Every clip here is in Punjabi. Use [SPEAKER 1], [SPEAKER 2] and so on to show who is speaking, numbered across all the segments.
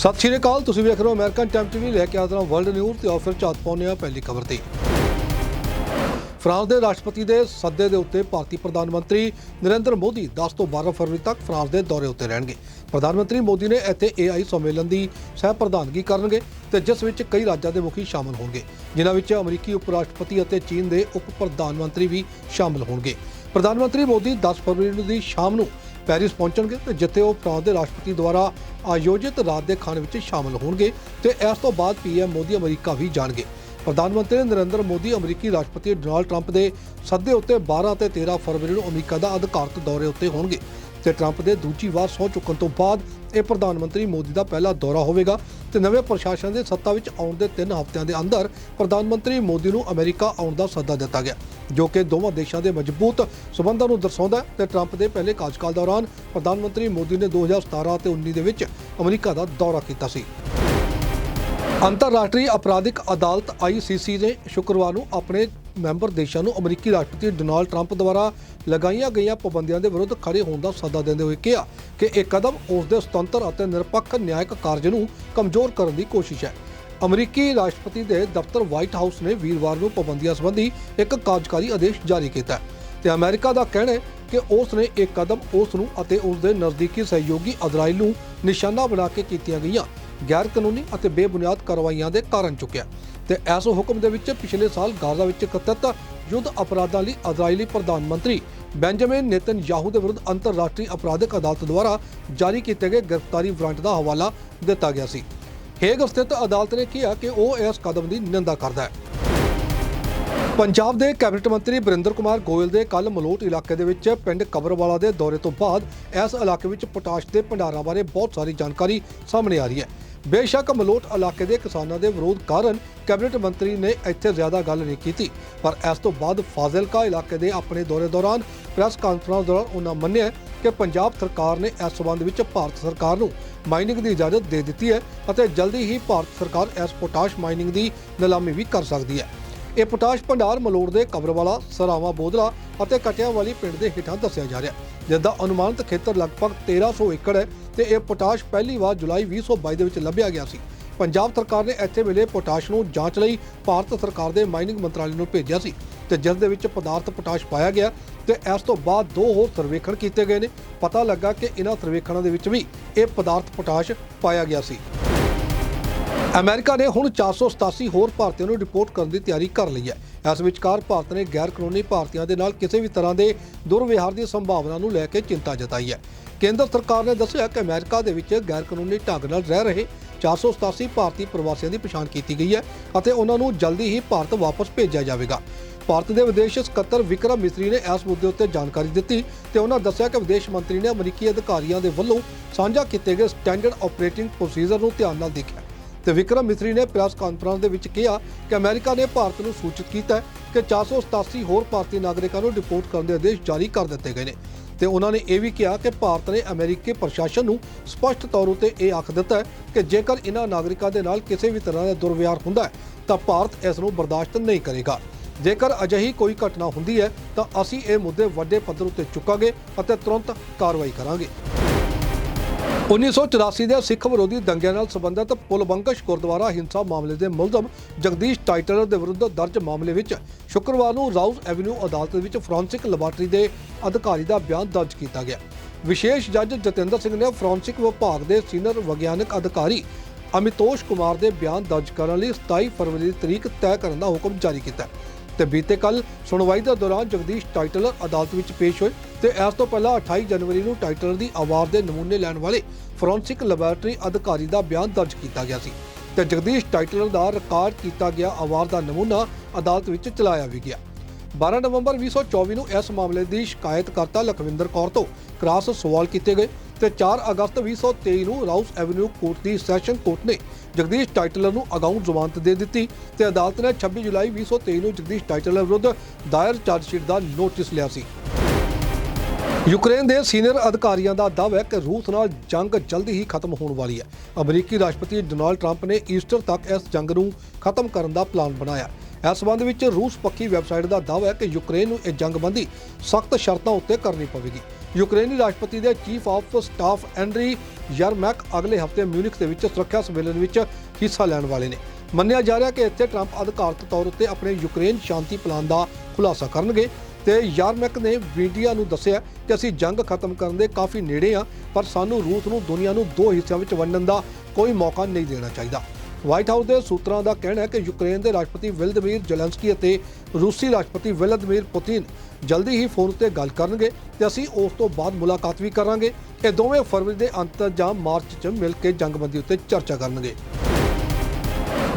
[SPEAKER 1] ਸਤਿ ਸ਼੍ਰੀ ਅਕਾਲ, ਤੁਸੀਂ ਵੇਖ ਰਹੇ ਹੋ ਅਮਰੀਕਨ ਟਾਈਮ ਟੀਵੀ ਲੈ ਕੇ ਆਦਰ ਵਰਲਡ ਨਿਊਜ਼ ਤੇ ਆਫਰ ਝਾਤ ਪਾਉਂਦੇ ਹਾਂ ਪਹਿਲੀ ਖਬਰ ਤੇ। ਫਰਾਂਸ ਦੇ ਰਾਸ਼ਟਰਪਤੀ ਦੇ ਸੱਦੇ ਦੇ ਉੱਤੇ ਭਾਰਤੀ ਪ੍ਰਧਾਨ ਮੰਤਰੀ ਨਰਿੰਦਰ ਮੋਦੀ 10 ਤੋਂ 12 ਫਰਵਰੀ ਤੱਕ ਫਰਾਂਸ ਦੇ ਦੌਰੇ ਉੱਤੇ ਰਹਿਣਗੇ। ਪ੍ਰਧਾਨ ਮੰਤਰੀ ਮੋਦੀ ਨੇ ਇੱਥੇ AI ਸੰਮੇਲਨ ਦੀ ਸਹਿ ਪ੍ਰਧਾਨਗੀ ਕਰਨਗੇ ਤੇ ਜਿਸ ਵਿੱਚ ਕਈ ਰਾਜਾਂ ਦੇ ਮੁਖੀ ਸ਼ਾਮਲ ਹੋਣਗੇ, ਜਿਨ੍ਹਾਂ ਵਿੱਚ ਅਮਰੀਕੀ ਉਪ ਰਾਸ਼ਟਰਪਤੀ ਅਤੇ ਚੀਨ ਦੇ ਉਪ ਪ੍ਰਧਾਨ ਮੰਤਰੀ ਵੀ ਸ਼ਾਮਲ ਹੋਣਗੇ। ਪ੍ਰਧਾਨ ਮੰਤਰੀ ਮੋਦੀ 10 ਫਰਵਰੀ ਨੂੰ ਦੀ ਸ਼ਾਮ ਨੂੰ ਪੈਰਿਸ ਪਹੁੰਚਣਗੇ ਤੇ ਜਿੱਥੇ ਉਹ ਫਰਾਂਸ ਦੇ ਰਾਸ਼ਟਰਪਤੀ ਦੁਆਰਾ ਆਯੋਜਿਤ ਰਾਤ ਦੇ ਖਾਣ ਵਿੱਚ ਸ਼ਾਮਲ ਹੋਣਗੇ ਤੇ ਇਸ ਤੋਂ ਬਾਅਦ ਪੀਐਮ ਮੋਦੀ ਅਮਰੀਕਾ ਵੀ ਜਾਣਗੇ। ਪ੍ਰਧਾਨ ਮੰਤਰੀ ਨਰਿੰਦਰ ਮੋਦੀ ਅਮਰੀਕੀ ਰਾਸ਼ਟਰਪਤੀ ਡੋਨਾਲਡ ਟਰੰਪ ਦੇ ਸੱਦੇ ਉੱਤੇ 12 ਤੇ 13 ਫਰਵਰੀ ਨੂੰ ਅਮਰੀਕਾ ਦਾ ਅਧਿਕਾਰਤ ਦੌਰੇ ਉੱਤੇ ਹੋਣਗੇ ਤੇ ਟਰੰਪ ਦੇ ਦੂਜੀ ਵਾਰ ਸਹੁੰ ਚੁੱਕਣ ਤੋਂ ਬਾਅਦ ਇਹ ਪ੍ਰਧਾਨ ਮੰਤਰੀ ਮੋਦੀ ਦਾ ਪਹਿਲਾ ਦੌਰਾ ਹੋਵੇਗਾ ਤੇ ਨਵੇਂ ਪ੍ਰਸ਼ਾਸਨ ਦੇ ਸੱਤਾ ਵਿੱਚ ਆਉਣ ਦੇ 3 ਹਫ਼ਤਿਆਂ ਦੇ ਅੰਦਰ ਪ੍ਰਧਾਨ ਮੰਤਰੀ ਮੋਦੀ ਨੂੰ ਅਮਰੀਕਾ ਆਉਣ ਦਾ ਸੱਦਾ ਦਿੱਤਾ ਗਿਆ, ਜੋ ਕਿ ਦੋਵਾਂ ਦੇਸ਼ਾਂ ਦੇ ਮਜ਼ਬੂਤ ਸਬੰਧਾਂ ਨੂੰ ਦਰਸਾਉਂਦਾ ਹੈ ਤੇ ਟਰੰਪ ਦੇ ਪਹਿਲੇ ਕਾਰਜਕਾਲ ਦੌਰਾਨ ਪ੍ਰਧਾਨ ਮੰਤਰੀ ਮੋਦੀ ਨੇ 2017 ਅਤੇ 19 ਦੇ ਵਿੱਚ ਅਮਰੀਕਾ ਦਾ ਦੌਰਾ ਕੀਤਾ ਸੀ। ਅੰਤਰਰਾਸ਼ਟਰੀ ਅਪਰਾਧਿਕ ਅਦਾਲਤ ICC ਨੇ ਸ਼ੁੱਕਰਵਾਰ ਨੂੰ ਆਪਣੇ ਮੈਂਬਰ ਦੇਸ਼ਾਂ ਨੂੰ ਅਮਰੀਕੀ ਰਾਸ਼ਟਰਪਤੀ ਡੋਨਾਲਡ ਟਰੰਪ ਦੁਆਰਾ ਲਗਾਈਆਂ ਗਈਆਂ ਪਾਬੰਦੀਆਂ ਦੇ ਵਿਰੁੱਧ ਖੜੇ ਹੋਣ ਦਾ ਸੱਦਾ ਦਿੰਦੇ ਹੋਏ ਕਿਹਾ ਕਿ ਇਹ ਕਦਮ ਉਸ ਦੇ ਸੁਤੰਤਰ ਅਤੇ ਨਿਰਪੱਖ ਨਿਆਇਕ ਕਾਰਜ ਨੂੰ ਕਮਜ਼ੋਰ ਕਰਨ ਦੀ ਕੋਸ਼ਿਸ਼ ਹੈ। ਅਮਰੀਕੀ ਰਾਸ਼ਟਰਪਤੀ ਦੇ ਦਫ਼ਤਰ ਵਾਈਟ ਹਾਊਸ ਨੇ ਵੀਰਵਾਰ ਨੂੰ ਪਾਬੰਦੀਆਂ ਸੰਬੰਧੀ ਇੱਕ ਕਾਰਜਕਾਰੀ ਆਦੇਸ਼ ਜਾਰੀ ਕੀਤਾ ਤੇ ਅਮਰੀਕਾ ਦਾ ਕਹਿਣਾ ਹੈ ਕਿ ਉਸ ਨੇ ਇਹ ਕਦਮ ਉਸ ਨੂੰ ਅਤੇ ਉਸ ਦੇ ਨਜ਼ਦੀਕੀ ਸਹਿਯੋਗੀ ਇਜ਼ਰਾਈਲ ਨੂੰ ਨਿਸ਼ਾਨਾ ਬਣਾ ਕੇ ਕੀਤੀਆਂ ਗਈਆਂ ਗੈਰ ਕਾਨੂੰਨੀ ਅਤੇ ਬੇਬੁਨਿਆਦ ਕਾਰਵਾਈਆਂ ਦੇ ਕਾਰਨ ਚੁੱਕਿਆ। ਤੇ ਇਸ ਹੁਕਮ ਦੇ ਵਿੱਚ ਪਿਛਲੇ ਸਾਲ ਗਾਜ਼ਾ ਵਿੱਚ ਕਤਤ ਯੁੱਧ ਅਪਰਾਧਾਂ ਲਈ ਇਜ਼ਰਾਈਲੀ ਪ੍ਰਧਾਨ ਮੰਤਰੀ ਬੈਂਜਾਮਿਨ ਨੇਤਨਯਾਹੂ ਦੇ ਵਿਰੁੱਧ ਅੰਤਰਰਾਸ਼ਟਰੀ ਅਪਰਾਧਿਕ ਅਦਾਲਤ ਦੁਆਰਾ ਜਾਰੀ ਕੀਤੇ ਗਏ ਗ੍ਰਿਫਤਾਰੀ ਵਾਰੰਟ ਦਾ ਹਵਾਲਾ ਦਿੱਤਾ ਗਿਆ ਸੀ। ਹੇਗ ਸਥਿਤ ਅਦਾਲਤ ਨੇ ਕਿਹਾ ਕਿ ਉਹ ਇਸ ਕਦਮ ਦੀ ਨਿੰਦਾ ਕਰਦਾ ਹੈ। ਪੰਜਾਬ ਦੇ ਕੈਬਨਿਟ ਮੰਤਰੀ ਬਰਿੰਦਰ ਕੁਮਾਰ ਗੋਇਲ ਦੇ ਕੱਲ ਮਲੋਟ ਇਲਾਕੇ ਦੇ ਵਿੱਚ ਪਿੰਡ ਕਬਰਵਾਲਾ ਦੇ ਦੌਰੇ ਤੋਂ ਬਾਅਦ ਇਸ ਇਲਾਕੇ ਵਿੱਚ ਪੋਟਾਸ਼ ਦੇ ਭੰਡਾਰਾਂ ਬਾਰੇ ਬਹੁਤ ਸਾਰੀ ਜਾਣਕਾਰੀ ਸਾਹਮਣੇ ਆ ਰਹੀ ਹੈ। ਬੇਸ਼ੱਕ ਮਲੋਟ ਇਲਾਕੇ ਦੇ ਕਿਸਾਨਾਂ ਦੇ ਵਿਰੋਧ ਕਾਰਨ ਕੈਬਨਿਟ ਮੰਤਰੀ ਨੇ ਇੱਥੇ ਜ਼ਿਆਦਾ ਗੱਲ ਨਹੀਂ ਕੀਤੀ, ਪਰ ਇਸ ਤੋਂ ਬਾਅਦ ਫਾਜ਼ਿਲਕਾ ਇਲਾਕੇ ਦੇ ਆਪਣੇ ਦੌਰੇ ਦੌਰਾਨ ਪ੍ਰੈਸ ਕਾਨਫਰੰਸ ਦੌਰਾਨ ਉਹਨਾਂ ਮੰਨਿਆ ਕਿ ਪੰਜਾਬ ਸਰਕਾਰ ਨੇ ਇਸ ਸਬੰਧ ਵਿੱਚ ਭਾਰਤ ਸਰਕਾਰ ਨੂੰ ਮਾਈਨਿੰਗ ਦੀ ਇਜਾਜ਼ਤ ਦੇ ਦਿੱਤੀ ਹੈ ਅਤੇ ਜਲਦੀ ਹੀ ਭਾਰਤ ਸਰਕਾਰ ਇਸ ਪੋਟਾਸ਼ ਮਾਈਨਿੰਗ ਦੀ ਨਿਲਾਮੀ ਵੀ ਕਰ ਸਕਦੀ ਹੈ। ਇਹ ਪੋਟਾਸ਼ ਭੰਡਾਰ ਮਲੋੜ ਦੇ ਕਬਰਵਾਲਾ, ਸਰਾਵਾ ਬੋਦਲਾ ਅਤੇ ਕਟਿਆਵਾਲੀ ਪਿੰਡ ਦੇ ਹੇਠਾਂ ਦੱਸਿਆ ਜਾ ਰਿਹਾ ਹੈ, ਜਿਸ ਦਾ ਅਨੁਮਾਨਿਤ ਖੇਤਰ ਲਗਭਗ 1300 ਏਕੜ ਹੈ ਤੇ ਇਹ ਪੋਟਾਸ਼ ਪਹਿਲੀ ਵਾਰ ਜੁਲਾਈ 2022 ਦੇ ਵਿੱਚ ਲੱਭਿਆ ਗਿਆ ਸੀ। ਪੰਜਾਬ ਸਰਕਾਰ ਨੇ ਇੱਥੇ ਮਿਲੇ ਪੋਟਾਸ਼ ਨੂੰ ਜਾਂਚ ਲਈ ਭਾਰਤ ਸਰਕਾਰ ਦੇ ਮਾਈਨਿੰਗ ਮੰਤਰਾਲੇ ਨੂੰ ਭੇਜਿਆ ਸੀ ਤੇ ਜਿਸ ਦੇ ਵਿੱਚ ਪਦਾਰਥ ਪੋਟਾਸ਼ ਪਾਇਆ ਗਿਆ ਤੇ ਇਸ ਤੋਂ ਬਾਅਦ ਦੋ ਹੋਰ ਸਰਵੇਖਣ ਕੀਤੇ ਗਏ ਨੇ। ਪਤਾ ਲੱਗਾ ਕਿ ਇਹਨਾਂ ਸਰਵੇਖਣਾਂ ਦੇ ਵਿੱਚ ਵੀ ਇਹ ਪਦਾਰਥ ਪੋਟਾਸ਼ ਪਾਇਆ ਗਿਆ ਸੀ। ਅਮਰੀਕਾ ਨੇ ਹੁਣ 487 ਹੋਰ ਭਾਰਤੀਆਂ ਨੂੰ ਰਿਪੋਰਟ ਕਰਨ ਦੀ ਤਿਆਰੀ ਕਰ ਲਈ ਹੈ। ਇਸ ਵਿਚਕਾਰ ਭਾਰਤ ਨੇ ਗੈਰ ਕਾਨੂੰਨੀ ਭਾਰਤੀਆਂ ਦੇ ਨਾਲ ਕਿਸੇ ਵੀ ਤਰ੍ਹਾਂ ਦੇ ਦੁਰਵਿਹਾਰ ਦੀ ਸੰਭਾਵਨਾ ਨੂੰ ਲੈ ਕੇ ਚਿੰਤਾ ਜਤਾਈ ਹੈ। ਕੇਂਦਰ ਸਰਕਾਰ ਨੇ ਦੱਸਿਆ ਕਿ ਅਮਰੀਕਾ ਦੇ ਵਿੱਚ ਗੈਰ ਕਾਨੂੰਨੀ ਢੰਗ ਨਾਲ ਰਹਿ ਰਹੇ 487 ਭਾਰਤੀ ਪ੍ਰਵਾਸੀਆਂ ਦੀ ਪਛਾਣ ਕੀਤੀ ਗਈ ਹੈ ਅਤੇ ਉਹਨਾਂ ਨੂੰ ਜਲਦੀ ਹੀ ਭਾਰਤ ਵਾਪਸ ਭੇਜਿਆ ਜਾਵੇਗਾ। ਭਾਰਤ ਦੇ ਵਿਦੇਸ਼ ਸਕੱਤਰ ਵਿਕਰਮ ਮਿਸਰੀ ਨੇ ਇਸ ਮੁੱਦੇ ਉੱਤੇ ਜਾਣਕਾਰੀ ਦਿੱਤੀ ਤੇ ਉਹਨਾਂ ਦੱਸਿਆ ਕਿ ਵਿਦੇਸ਼ ਮੰਤਰੀ ਨੇ ਅਮਰੀਕੀ ਅਧਿਕਾਰੀਆਂ ਦੇ ਵੱਲੋਂ ਸਾਂਝਾ ਕੀਤੇ ਗਏ ਸਟੈਂਡਰਡ ਆਪਰੇਟਿੰਗ ਪ੍ਰੋਸੀਜਰ ਨੂੰ ਧਿਆਨ ਨਾਲ ਦੇਖਿਆ। ਤੇ ਵਿਕਰਮ ਮਿਸਰੀ ਨੇ ਪ੍ਰੈਸ ਕਾਨਫਰੰਸ ਦੇ ਵਿੱਚ ਕਿਹਾ ਕਿ ਅਮਰੀਕਾ ਨੇ ਭਾਰਤ ਨੂੰ ਸੂਚਿਤ ਕੀਤਾ ਹੈ ਕਿ 487 ਹੋਰ ਭਾਰਤੀ ਨਾਗਰਿਕਾਂ ਨੂੰ ਡਿਪੋਰਟ ਕਰਨ ਦੇ ਆਦੇਸ਼ ਜਾਰੀ ਕਰ ਦਿੱਤੇ ਗਏ ਨੇ। ਤੇ ਉਹਨਾਂ ਨੇ ਇਹ ਵੀ ਕਿਹਾ ਕਿ ਭਾਰਤ ਨੇ ਅਮਰੀਕੀ ਪ੍ਰਸ਼ਾਸਨ ਨੂੰ ਸਪਸ਼ਟ ਤੌਰ ਉਤੇ ਇਹ ਆਖ ਦਿੱਤਾ ਹੈ ਕਿ ਜੇਕਰ ਇਹਨਾਂ ਨਾਗਰਿਕਾਂ ਦੇ ਨਾਲ ਕਿਸੇ ਵੀ ਤਰ੍ਹਾਂ ਦਾ ਦੁਰਵਿਹਾਰ ਹੁੰਦਾ ਹੈ, ਤਾਂ ਭਾਰਤ ਇਸ ਨੂੰ ਬਰਦਾਸ਼ਤ ਨਹੀਂ ਕਰੇਗਾ। ਜੇਕਰ ਅਜਿਹੀ ਕੋਈ ਘਟਨਾ ਹੁੰਦੀ ਹੈ, ਤਾਂ ਅਸੀਂ ਇਹ ਮੁੱਦੇ ਵੱਡੇ ਪੱਧਰ ਉੱਤੇ ਚੁੱਕਾਂਗੇ ਅਤੇ ਤੁਰੰਤ ਕਾਰਵਾਈ ਕਰਾਂਗੇ। 1984 ਦੇ ਸਿੱਖ ਵਿਰੋਧੀ ਦੰਗਿਆਂ ਨਾਲ ਸੰਬੰਧਿਤ ਪੁਲਬੰਕਸ਼ ਗੁਰਦੁਆਰਾ ਹਿੰਸਾ ਮਾਮਲੇ ਦੇ ਮੁਲਜ਼ਮ ਜਗਦੀਸ਼ ਟਾਈਟਲਰ ਦੇ ਵਿਰੁੱਧ ਦਰਜ ਮਾਮਲੇ ਵਿੱਚ ਸ਼ੁੱਕਰਵਾਰ ਨੂੰ ਰਾਊਸ ਐਵਨਿਊ ਅਦਾਲਤ ਵਿੱਚ ਫੋਰੈਂਸਿਕ ਲੈਬਾਰਟਰੀ ਦੇ ਅਧਿਕਾਰੀ ਦਾ ਬਿਆਨ ਦਰਜ ਕੀਤਾ ਗਿਆ। ਵਿਸ਼ੇਸ਼ ਜੱਜ ਜਤਿੰਦਰ ਸਿੰਘ ਨੇ ਫੋਰੈਂਸਿਕ ਵਿਭਾਗ ਦੇ ਸੀਨੀਅਰ ਵਿਗਿਆਨਕ ਅਧਿਕਾਰੀ ਅਮਿਤੋਸ਼ ਕੁਮਾਰ ਦੇ ਬਿਆਨ ਦਰਜ ਕਰਨ ਲਈ 27 ਫਰਵਰੀ ਦੀ ਤਰੀਕ ਤੈਅ ਕਰਨ ਦਾ ਹੁਕਮ ਜਾਰੀ ਕੀਤਾ। ਤੇ ਬੀਤੇ ਕੱਲ ਸੁਣਵਾਈ ਦੇ ਦੌਰਾਨ ਜਗਦੀਸ਼ ਟਾਈਟਲਰ ਅਦਾਲਤ ਵਿੱਚ ਪੇਸ਼ ਹੋਏ ਤੇ ਇਸ ਤੋਂ ਪਹਿਲਾਂ 28 ਜਨਵਰੀ ਨੂੰ ਟਾਈਟਲਰ ਦੀ ਆਵਾਜ਼ ਦੇ ਨਮੂਨੇ ਲੈਣ ਵਾਲੇ ਫੋਰੈਂਸਿਕ ਲੈਬਾਰਟਰੀ ਅਧਿਕਾਰੀ ਦਾ ਬਿਆਨ ਦਰਜ ਕੀਤਾ ਗਿਆ ਸੀ ਤੇ ਜਗਦੀਸ਼ ਟਾਈਟਲਰ ਦਾ ਰਿਕਾਰਡ ਕੀਤਾ ਗਿਆ ਆਵਾਜ਼ ਦਾ ਨਮੂਨਾ ਅਦਾਲਤ ਵਿੱਚ ਚਲਾਇਆ ਵੀ ਗਿਆ। 12 ਨਵੰਬਰ 2024 ਨੂੰ ਇਸ ਮਾਮਲੇ ਦੀ ਸ਼ਿਕਾਇਤਕਰਤਾ ਲਖਵਿੰਦਰ ਕੌਰ ਤੋਂ ਕ੍ਰਾਸ ਸਵਾਲ ਕੀਤੇ ਗਏ। ਤੇ 4 ਅਗਸਤ 2023 ਨੂੰ ਰਾਊਸ ਐਵਨਿਊ ਕੋਰਟ ਦੀ ਸੈਸ਼ਨ ਕੋਰਟ ਨੇ ਜਗਦੀਸ਼ ਟਾਈਟਲਰ ਨੂੰ ਅਗਾਊਂ ਜ਼ਮਾਨਤ ਦੇ ਦਿੱਤੀ ਤੇ ਅਦਾਲਤ ਨੇ 26 ਜੁਲਾਈ 2023 ਨੂੰ ਜਗਦੀਸ਼ ਟਾਈਟਲਰ ਵਿਰੁੱਧ ਦਾਇਰ ਚਾਰਜਸ਼ੀਟ ਦਾ ਨੋਟਿਸ ਲਿਆ ਸੀ। ਯੂਕਰੇਨ ਦੇ ਸੀਨੀਅਰ ਅਧਿਕਾਰੀਆਂ ਦਾ ਦਾਅਵਾ ਹੈ ਕਿ ਰੂਸ ਨਾਲ ਜੰਗ ਜਲਦੀ ਹੀ ਖਤਮ ਹੋਣ ਵਾਲੀ ਹੈ। ਅਮਰੀਕੀ ਰਾਸ਼ਟਰਪਤੀ ਡੋਨਾਲਡ ਟਰੰਪ ਨੇ ਈਸਟਰ ਤੱਕ ਇਸ ਜੰਗ ਨੂੰ ਖਤਮ ਕਰਨ ਦਾ ਪਲਾਨ ਬਣਾਇਆ। ਇਸ ਸੰਬੰਧ ਵਿੱਚ ਰੂਸ ਪੱਖੀ ਵੈਬਸਾਈਟ ਦਾ ਦਾਅਵਾ ਹੈ ਕਿ ਯੂਕਰੇਨ ਨੂੰ ਇਹ ਜੰਗਬੰਦੀ ਸਖਤ ਸ਼ਰਤਾਂ ਉੱਤੇ ਕਰਨੀ ਪਵੇਗੀ। ਯੂਕਰੇਨੀ ਰਾਸ਼ਟਰਪਤੀ ਦੇ chief of staff Andriy Yermak ਅਗਲੇ ਹਫ਼ਤੇ ਮਿਊਨਿਖ ਦੇ ਵਿੱਚ ਸੁਰੱਖਿਆ ਸੰਮੇਲਨ ਵਿੱਚ ਹਿੱਸਾ ਲੈਣ ਵਾਲੇ ਨੇ। ਮੰਨਿਆ ਜਾ ਰਿਹਾ ਕਿ ਇੱਥੇ ਟਰੰਪ ਅਧਿਕਾਰਤ ਤੌਰ ਉੱਤੇ ਆਪਣੇ ਯੂਕਰੇਨ ਸ਼ਾਂਤੀ ਪਲਾਨ ਦਾ ਖੁਲਾਸਾ ਕਰਨਗੇ ਤੇ ਯਾਰਮੈਕ ਨੇ ਮੀਡੀਆ ਨੂੰ ਦੱਸਿਆ ਕਿ ਅਸੀਂ ਜੰਗ ਖਤਮ ਕਰਨ ਦੇ ਕਾਫੀ ਨੇੜੇ ਆ ਪਰ ਸਾਨੂੰ ਰੂਸ ਨੂੰ ਦੁਨੀਆ ਨੂੰ ਦੋ ਹਿੱਸਿਆਂ ਵਿੱਚ ਵੰਡਣ ਦਾ ਕੋਈ ਮੌਕਾ ਨਹੀਂ ਦੇਣਾ ਚਾਹੀਦਾ। ਵਾਈਟ ਹਾਊਸ ਦੇ ਸੂਤਰਾਂ ਦਾ ਕਹਿਣਾ ਹੈ ਕਿ ਯੂਕਰੇਨ ਦੇ ਰਾਸ਼ਟਰਪਤੀ ਵਿਲਦਮੀਰ ਜ਼ੈਲੈਂਸਕੀ ਅਤੇ ਰੂਸੀ ਰਾਸ਼ਟਰਪਤੀ ਵਲਾਦੀਮੀਰ ਪੁਤਿਨ ਜਲਦੀ ਹੀ ਫੋਨ ਉੱਤੇ ਗੱਲ ਕਰਨਗੇ ਤੇ ਅਸੀਂ ਉਸ ਤੋਂ ਬਾਅਦ ਮੁਲਾਕਾਤ ਵੀ ਕਰਾਂਗੇ। ਇਹ ਦੋਵੇਂ ਫਰਵਰੀ ਦੇ ਅੰਤ ਜਾਂ ਮਾਰਚ 'ਚ ਮਿਲ ਕੇ ਜੰਗਬੰਦੀ ਉੱਤੇ ਚਰਚਾ ਕਰਨਗੇ।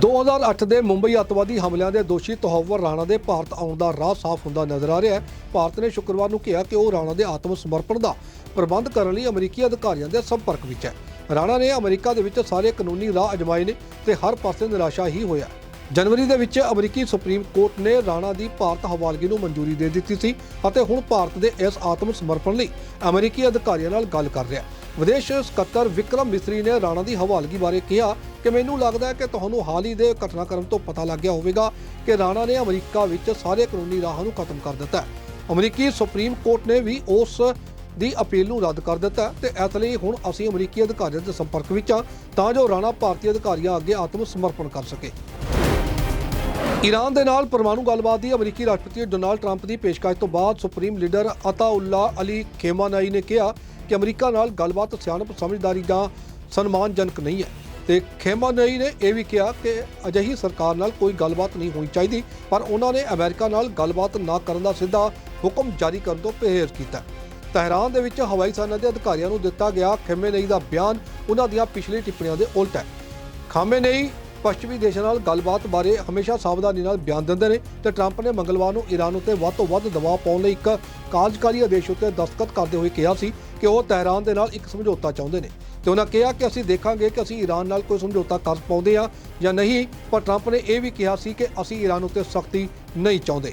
[SPEAKER 1] 2008 ਦੇ ਮੁੰਬਈ ਅੱਤਵਾਦੀ ਹਮਲਿਆਂ ਦੇ ਦੋਸ਼ੀ ਤਹੱਵਰ ਰਾਣਾ ਦੇ ਭਾਰਤ ਆਉਣ ਦਾ ਰਾਹ ਸਾਫ਼ ਹੁੰਦਾ ਨਜ਼ਰ ਆ ਰਿਹਾ ਹੈ। ਭਾਰਤ ਨੇ ਸ਼ੁੱਕਰਵਾਰ ਨੂੰ ਕਿਹਾ ਕਿ ਉਹ ਰਾਣਾ ਦੇ ਆਤਮ ਸਮਰਪਣ ਦਾ ਪ੍ਰਬੰਧ ਕਰਨ ਲਈ ਅਮਰੀਕੀ ਅਧਿਕਾਰੀਆਂ ਦੇ ਸੰਪਰਕ ਵਿੱਚ ਹੈ। ਰਾਣਾ ਨੇ ਅਮਰੀਕਾ ਦੇ ਵਿੱਚ ਸਾਰੇ ਕਾਨੂੰਨੀ ਰਾਹ ਅਜਮਾਏ ਨੇ ਤੇ ਹਰ ਪਾਸੇ ਨਿਰਾਸ਼ਾ ਹੀ ਹੋਇਆ। ਜਨਵਰੀ ਦੇ ਵਿੱਚ ਅਮਰੀਕੀ ਸੁਪਰੀਮ ਕੋਰਟ ਨੇ ਰਾਣਾ ਦੀ ਭਾਰਤ ਹਵਾਲਗੀ ਨੂੰ ਮਨਜ਼ੂਰੀ ਦੇ ਦਿੱਤੀ ਸੀ ਅਤੇ ਹੁਣ ਭਾਰਤ ਦੇ ਇਸ ਆਤਮ ਸਮਰਪਣ ਲਈ ਅਮਰੀਕੀ ਅਧਿਕਾਰੀਆਂ ਨਾਲ ਗੱਲ ਕਰ ਰਿਹਾ। ਵਿਦੇਸ਼ ਸਕੱਤਰ ਵਿਕਰਮ ਮਿਸਰੀ ਨੇ ਰਾਣਾ ਦੀ ਹਵਾਲਗੀ ਬਾਰੇ ਕਿਹਾ ਕਿ ਮੈਨੂੰ ਲੱਗਦਾ ਹੈ ਕਿ ਤੁਹਾਨੂੰ ਹਾਲ ਹੀ ਦੇ ਘਟਨਾਕ੍ਰਮ ਤੋਂ ਪਤਾ ਲੱਗ ਗਿਆ ਹੋਵੇਗਾ ਕਿ ਰਾਣਾ ਨੇ ਅਮਰੀਕਾ ਵਿੱਚ ਸਾਰੇ ਕਾਨੂੰਨੀ ਰਾਹਾਂ ਨੂੰ ਖਤਮ ਕਰ ਦਿੱਤਾ ਹੈ। ਅਮਰੀਕੀ ਸੁਪਰੀਮ ਕੋਰਟ ਨੇ ਵੀ ਉਸ ਦੀ ਅਪੀਲ ਨੂੰ ਰੱਦ ਕਰ ਦਿੱਤਾ ਹੈ ਤੇ ਇਸ ਲਈ ਹੁਣ ਅਸੀਂ ਅਮਰੀਕੀ ਅਧਿਕਾਰੀਆਂ ਦੇ ਸੰਪਰਕ ਵਿੱਚ ਹਾਂ, ਤਾਂ ਜੋ ਰਾਣਾ ਭਾਰਤੀ ਅਧਿਕਾਰੀਆਂ ਅੱਗੇ ਆਤਮ ਸਮਰਪਣ ਕਰ ਸਕੇ। ਈਰਾਨ ਦੇ ਨਾਲ ਪਰਮਾਣੂ ਗੱਲਬਾਤ ਦੀ ਅਮਰੀਕੀ ਰਾਸ਼ਟਰਪਤੀ ਡੋਨਾਲਡ ਟਰੰਪ ਦੀ ਪੇਸ਼ਕਸ਼ ਤੋਂ ਬਾਅਦ supreme leader Ayatollah Ali Khamenei ਨੇ ਕਿਹਾ ਕਿ ਅਮਰੀਕਾ ਨਾਲ ਗੱਲਬਾਤ ਸਿਆਣਪ, ਸਮਝਦਾਰੀ ਜਾਂ ਸਨਮਾਨਜਨਕ ਨਹੀਂ ਹੈ। ਤੇ ਖੇਮਾਨਾਈ ਨੇ ਇਹ ਵੀ ਕਿਹਾ ਕਿ ਅਜਿਹੀ ਸਰਕਾਰ ਨਾਲ ਕੋਈ ਗੱਲਬਾਤ ਨਹੀਂ ਹੋਣੀ ਚਾਹੀਦੀ, ਪਰ ਉਹਨਾਂ ਨੇ ਅਮਰੀਕਾ ਨਾਲ ਗੱਲਬਾਤ ਨਾ ਕਰਨ ਦਾ ਸਿੱਧਾ ਹੁਕਮ ਜਾਰੀ ਕਰਨ ਤੋਂ ਪਰਹੇਜ਼ ਕੀਤਾ। ਤਹਿਰਾਨ ਦੇ ਵਿੱਚ ਹਵਾਈ ਸੈਨਾ ਦੇ ਅਧਿਕਾਰੀਆਂ ਨੂੰ ਦਿੱਤਾ ਗਿਆ ਖੇਮੇਨਈ ਦਾ ਬਿਆਨ। ਉਹਨਾਂ ਦੀਆਂ ਪਿਛਲੀ ਟਿੱਪਣੀਆਂ ਦੇ ਉਲਟ ਹੈ। ਖਾਮੇਨਈ ਪੱਛਮੀ ਦੇਸ਼ਾਂ ਨਾਲ ਗੱਲਬਾਤ ਬਾਰੇ ਹਮੇਸ਼ਾ ਸਾਵਧਾਨੀ ਨਾਲ ਬਿਆਨ ਦਿੰਦੇ ਨੇ ਤੇ ਟਰੰਪ ਨੇ ਮੰਗਲਵਾਰ ਨੂੰ ਈਰਾਨ ਉੱਤੇ ਵੱਧ ਤੋਂ ਵੱਧ ਦਬਾਅ ਪਾਉਣ ਲਈ ਇੱਕ ਕਾਰਜਕਾਰੀ ਆਦੇਸ਼ ਉੱਤੇ ਦਸਤਖਤ ਕਰਦੇ ਹੋਏ ਕਿਹਾ ਸੀ ਕਿ ਉਹ ਤਹਿਰਾਨ ਦੇ ਨਾਲ ਇੱਕ ਸਮਝੌਤਾ ਚਾਹੁੰਦੇ ਨੇ। ਤੇ ਉਹਨਾਂ ਕਿਹਾ ਕਿ ਅਸੀਂ ਦੇਖਾਂਗੇ ਕਿ ਅਸੀਂ ਈਰਾਨ ਨਾਲ ਕੋਈ ਸਮਝੌਤਾ ਕਰ ਪਾਉਂਦੇ ਹਾਂ ਜਾਂ ਨਹੀਂ, ਪਰ ਟਰੰਪ ਨੇ ਇਹ ਵੀ ਕਿਹਾ ਸੀ ਕਿ ਅਸੀਂ ਈਰਾਨ ਉੱਤੇ ਸਖਤੀ ਨਹੀਂ ਚਾਹੁੰਦੇ।